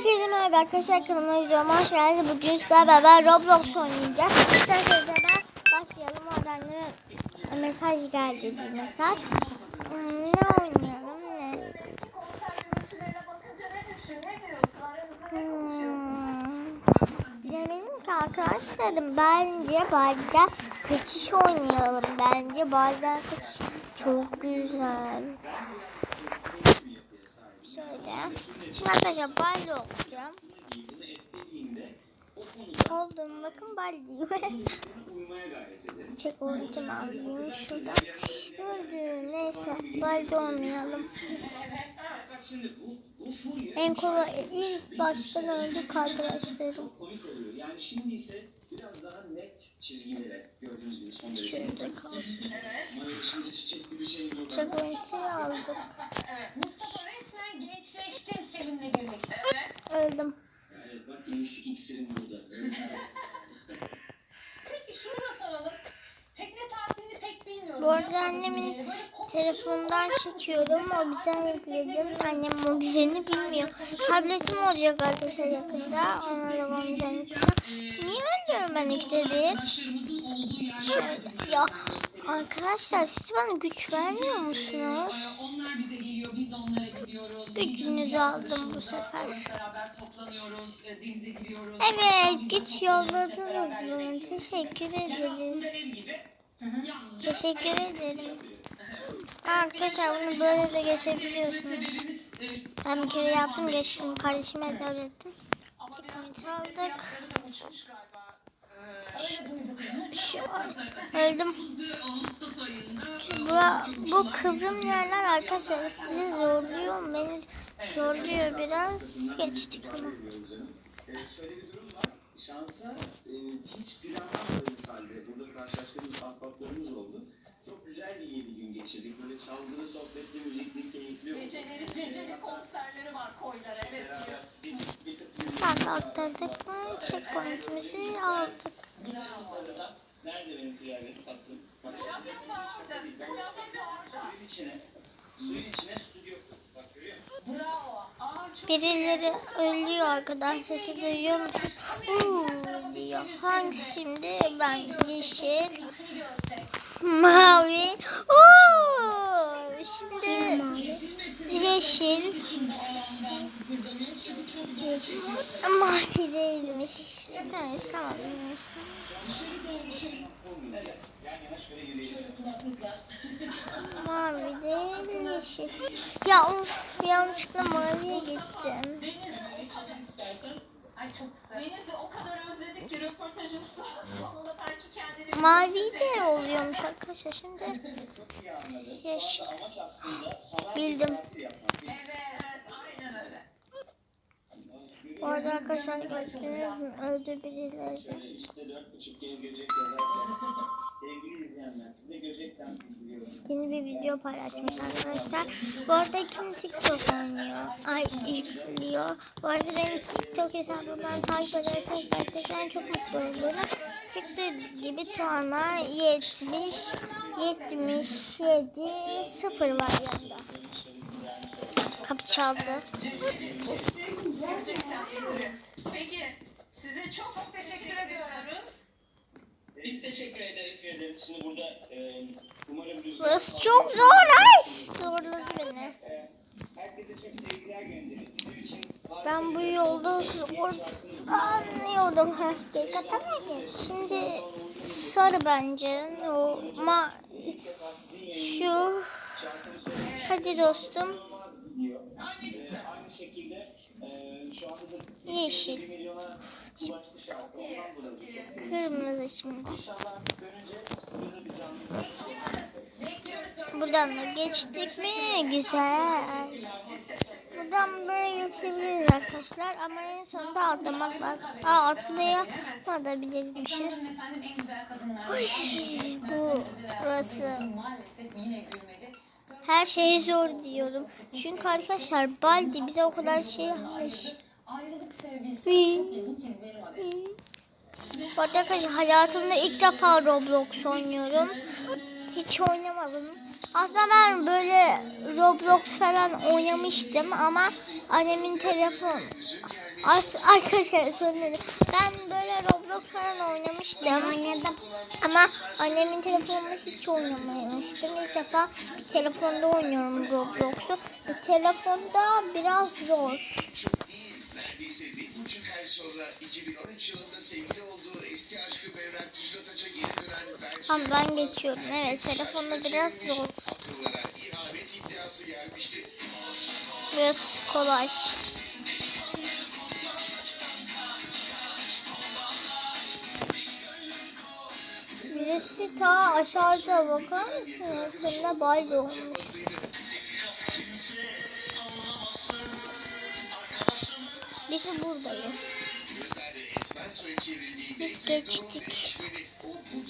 Herkese merhaba arkadaşlar kanalıma videoma hoş geldiniz. Bugün sizlerle beraber Roblox oynayacağız. İsterseniz hemen başlayalım. Oradan anneme mesaj geldi bir mesaj. Hmm, ne oynayalım ne? Hmm, bilemedim ki arkadaşlarım. Bence Bali'den kaçış oynayalım. Bence Bali'den kaçış çok güzel. Şöyle. Şimdi arkadaşlar balde okuyacağım. Oldum bakın balde. Çek ultimi alayım şuradan. Öldü neyse balde olmayalım. En kolay ilk baştan öldük arkadaşlarım. Yani şimdi ise biraz daha net çizgilere gördüğünüz gibi son derece. Şey yok. Çek ultiyi aldık. Resmen gençleştin Selim'le birlikte. Öldüm. Evet bak gençlik iksirim burada. Peki şunu da soralım. Tekne tatilini pek bilmiyorum. Bu arada annemin Telefondan çekiyorum. O bize yükledim. Annem mobilini bilmiyor. Tabletim olacak arkadaşlar yakında. Ona da mobilini yükleyeceğim. Niye ölüyorum ben ikide bir? Şöyle. Ya arkadaşlar siz bana güç vermiyor musunuz? Gücünüzü aldım bu sefer. E. Evet güç yolladınız bana. Teşekkür ederiz. Teşekkür ederim. Arkadaşlar bunu böyle de geçebiliyorsunuz. E, Ben bir kere yaptım geçtim. Kardeşime de öğrettim. Çaldık. Öldüm. Bura, bu kıvrım yerler arkadaşlar sizi zorluyor. Beni zorluyor biraz. Geçtik ama. Şöyle bir hiç planlanmadığımız halde burada karşılaştığımız ahbaplarımız oldu. Çok güzel bir yedi gün geçirdik. Böyle çalgılı, sohbetli, müzikli, keyifli. Geceleri geceli konserleri var koylara. Evet. Beraber de atladık mı? Checkpoint'imizi aldık. Nerede benim kıyafeti tattım? Bak şaka değil. Ben suyun içine, suyun içine stüdyo. Bak görüyor musun? Birileri ölüyor arkadan sesi duyuyor musunuz? Uuu diyor. Hangisi şimdi? Ben yeşil, mavi. Uuu şimdi yeşil. Yeşil. Mavi değilmiş. Tamam. Neyse. Evet. Yan yana şöyle yürüyelim. Mavi değil yeşil. Ya of yanlışlıkla maviye gittim. Ay çok güzel. Deniz'i o kadar özledik ki röportajın son- sonunda belki kendini... Mavi de oluyormuş arkadaşlar şimdi. Yeşil. Bildim. evet, aynen öyle. Bu arada arkadaşlar? Öldü birileri. İşte dört buçuk yıl göcek yazarken sevgili izleyenler size göcekten bildiriyorum. Yeni bir video paylaşmış arkadaşlar. Bu arada kim TikTok oynuyor? Ay yüklüyor. Bu arada benim TikTok hesabımdan takip ederseniz gerçekten çok mutlu olurum. Çıktığı gibi Tuana 70 77 0 var yanında. Kapı çaldı. Peki, size çok çok teşekkür ediyoruz. Biz teşekkür ederiz. Şimdi burada e, umarım rüzgar... Burası çok zor ay. Zorladı beni. E, herkese çok sevgiler gönderin. Bizim için Ben bu yolda zor anlıyordum. Geç atamadım. Şimdi sarı bence. O ma şu hadi dostum yeşil 1 milyona ulaştı şarkı. Ondan dolayı çok sevindim. kırmızı şimdi. Buradan da geçtik mi? Güzel. Buradan böyle geçebiliriz arkadaşlar ama en sonunda atlamak lazım. Aa güzel kadınlar. Bu burası. Her şey zor diyorum. Çünkü arkadaşlar Baldi bize o kadar şey yapmış. Bu arada arkadaşlar hayatımda ilk defa Roblox oynuyorum. Hiç oynamadım. Aslında ben böyle Roblox falan oynamıştım ama annemin telefon As arkadaşlar söyledim. Ben böyle Roblox falan oynamıştım. Oynadım. Ama annemin telefonunu hiç oynamamıştım. İlk defa bir telefonda oynuyorum Roblox'u. Bu telefonda biraz zor. Neredeyse bir buçuk ay sonra 2013 yılında sevgili olduğu eski aşkı Berrak Tüzlataç'a geri dönen Berk Tamam ben geçiyorum. Evet telefonda biraz zor. Akıllara ihanet iddiası gelmişti. Biraz kolay. Birisi ta aşağıda bakar mısınız? Seninle bay olmuş. Çabasıydı. Biz buradayız. Biz geçtik. O bu.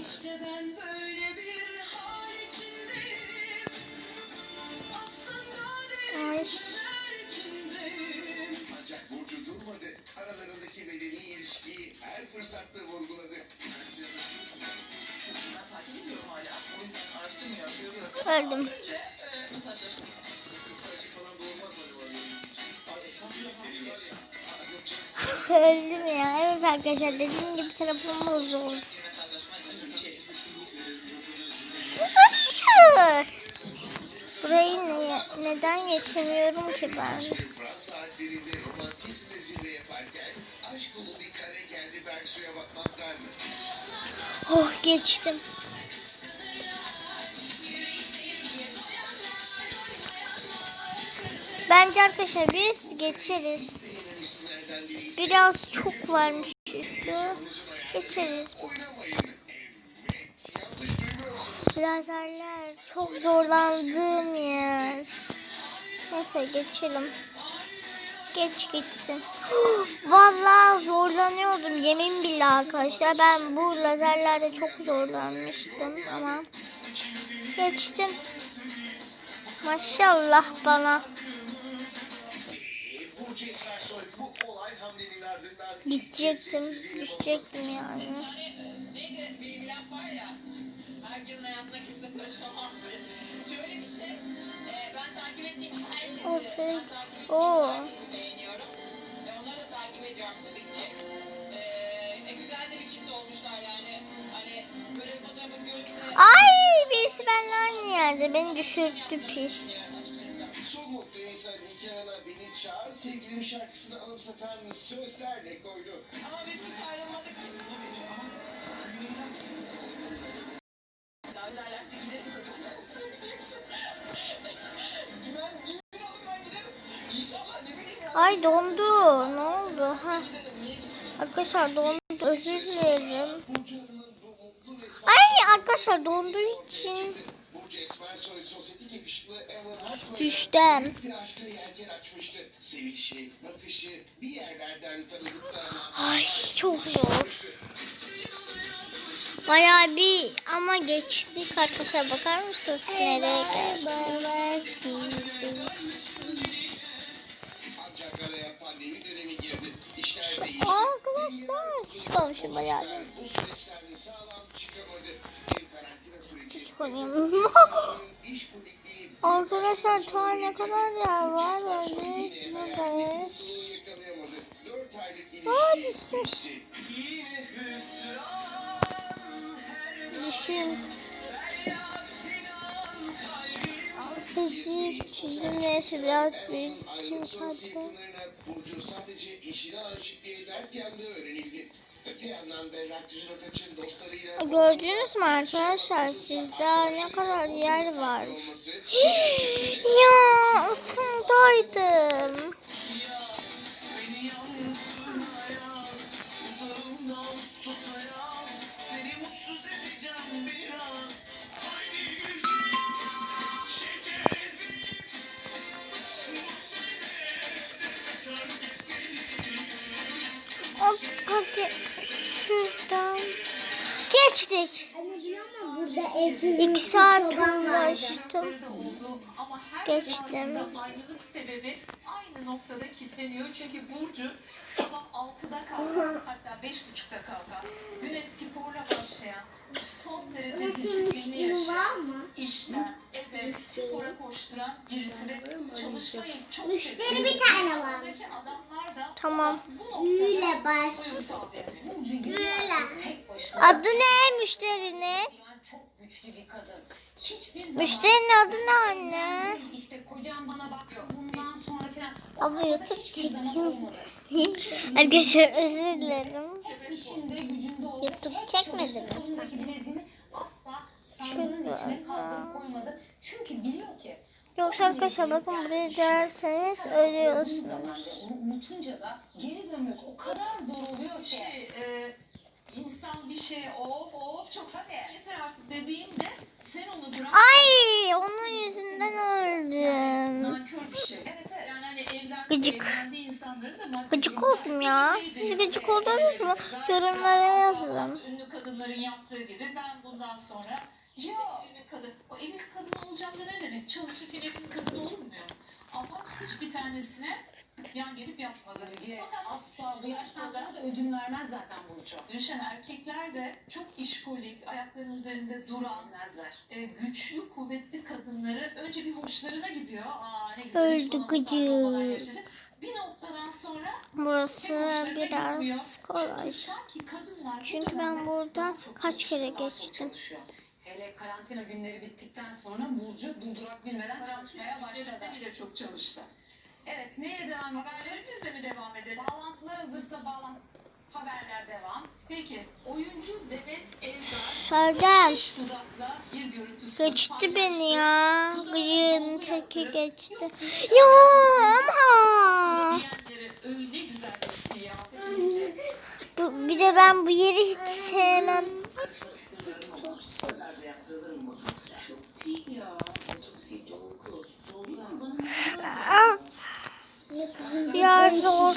İşte ben böyle bir her fırsatta vurguladı. Ben takip ediyorum hala. O yüzden araştırmıyorum, görüyorum. Öldüm. Önce e, mesajlaştık. Öldüm ya. Evet arkadaşlar dediğim gibi telefonum. Mesajlaşma içi. Hayır. Burayı ne- neden geçemiyorum ki ben? Fransız saatlerinde romantizmle zirve yaparken aşk dolu bir kare geldi Berksu'ya bakmazlar mı? Oh geçtim. Bence arkadaşlar biz geçeriz. Biraz çok varmış. Geçeriz. oynamayın. Lazerler çok zorlandığım yer. Neyse geçelim. Geç gitsin. Vallahi zorlanıyordum yemin billah arkadaşlar. Ben bu lazerlerde çok zorlanmıştım ama geçtim. Maşallah bana. Gidecektim. Düşecektim yani. Herkesin hayatına kimse karışamaz diye. Şöyle bir şey. E, ben takip ettiğim herkesi, O şey- ben takip ettiğim Oo. herkesi beğeniyorum. E, onları da takip ediyorum tabii ki. E, e, güzel de bir çift olmuşlar yani. Hani böyle bir fotoğrafı görüp de Ay birisi benimle aynı yerde. Beni düşürttü pis. Son noktayı ise nikahına beni çağır sevgilim şarkısını anımsatan sözlerle koydu. Ama biz hiç ayrılmadık ki. Tabii. Sevdiğim şey. Dümen, o zaman giderim. Ya. Ay dondu. Ne oldu? Ha. Arkadaşlar dondu. Özür dilerim. Ay arkadaşlar donduğu için düştüm. Ay çok zor. Bayağı bir ama geçtik arkadaşlar bakar mısınız nereye geldik? Arkadaşlar bayağı. Çıkamıyorum. İş polikliği Arkadaşlar ta ne kadar yer var böyle aylık Aa, düşmüş. Düşün. Peki neyse biraz büyük için kaldı. Burcu sadece eşine aşık diye dert yandığı öğrenildi. Öte yandan Berrak Düzülataç'ın dostlarıyla Gördünüz mü arkadaşlar sizde ne kadar yer var. ya ısındaydım. Her Geçtim. ayrılık sebebi aynı noktada kilitleniyor. Çünkü Burcu sabah 6'da kalkar hatta 5.30'da kalkar. Güne sporla başlayan son derece disiplinli yaşayan işler, eve, spora koşturan birisi ve çalışmayı çok Müşteri bir tane var. Buradaki adamlar da Tamam. bu noktada Böyle baş. uyum sağlayamıyor. Burcu Böyle. tek başına Adı ne müşterinin? Güçlü bir kadın. Hiçbir zaman Müşterinin adı ne anne? işte kocam bana baktı bundan sonra falan. Abla YouTube çekiyorum. Arkadaşlar özür dilerim. İşinde gücünde oldu. YouTube çalıştı. mi? Asla Şurada. içine kaldırıp koymadı. Çünkü biliyor ki Yoksa arkadaşlar bakın buraya derseniz ölüyorsunuz. unutunca da geri dönmek o kadar zor oluyor ki. e, insan bir şey of of çok hadi yeter artık dediğinde sen onu bırak. Ay onun yüzünden öldüm. Nankör bir şey. Evet evet. Yani hani evlen, Gıcık. evlendiği insanların da maddi Gıcık oldum ya. Siz gıcık oldunuz mu? Yorumlara yazın. Ünlü kadınların yaptığı gibi ben bundan sonra işte evlilik kadın. O evlilik kadını olacağım da ne demek? Çalışırken evlilik kadını olmuyor. Ama hiçbir tanesine yan gelip yatmadı. Fakat asla bu yaştan sonra da ödün vermez zaten Burcu. Düşen erkekler de çok işkolik, ayaklarının üzerinde duran, e, güçlü, kuvvetli kadınları önce bir hoşlarına gidiyor. Aa ne güzel. hiç bana olmadan yaşayacak. Bir noktadan sonra Burası biraz kolay. sanki kadınlar bu Çünkü ben dönemde burada daha çok kaç kere çok geçtim. çalışıyor. Hele karantina günleri bittikten sonra Burcu durdurak bilmeden çalışmaya başladı. bile çok çalıştı. Evet, neye devam Haberlerimizle mi devam edelim? Bağlantılar hazırsa bağlantı. Haberler devam. Peki, oyuncu Demet Evgar şiş dudakla bir görüntüsü geçti beni ya. Gıcığın teki geçti. Ya ama. öyle güzel ya. Bu, bir de ben bu yeri hiç sevmem. Aa, Ya zor.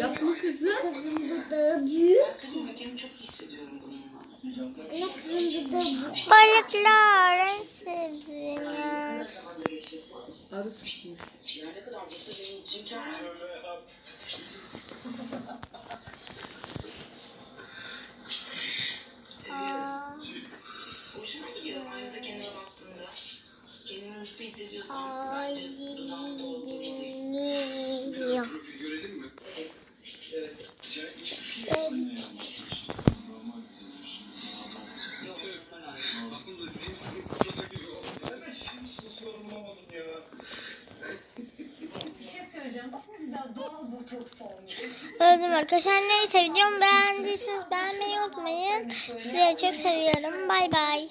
Yapma kızım. Kızım dudağı büyük. Ne kızım dudağı büyük. Balıklar en sevdiğim ya. Arı tutmuş. Arkadaşlar. Neyse videomu beğendiyseniz beğenmeyi unutmayın. Sizi çok seviyorum. Bay bay.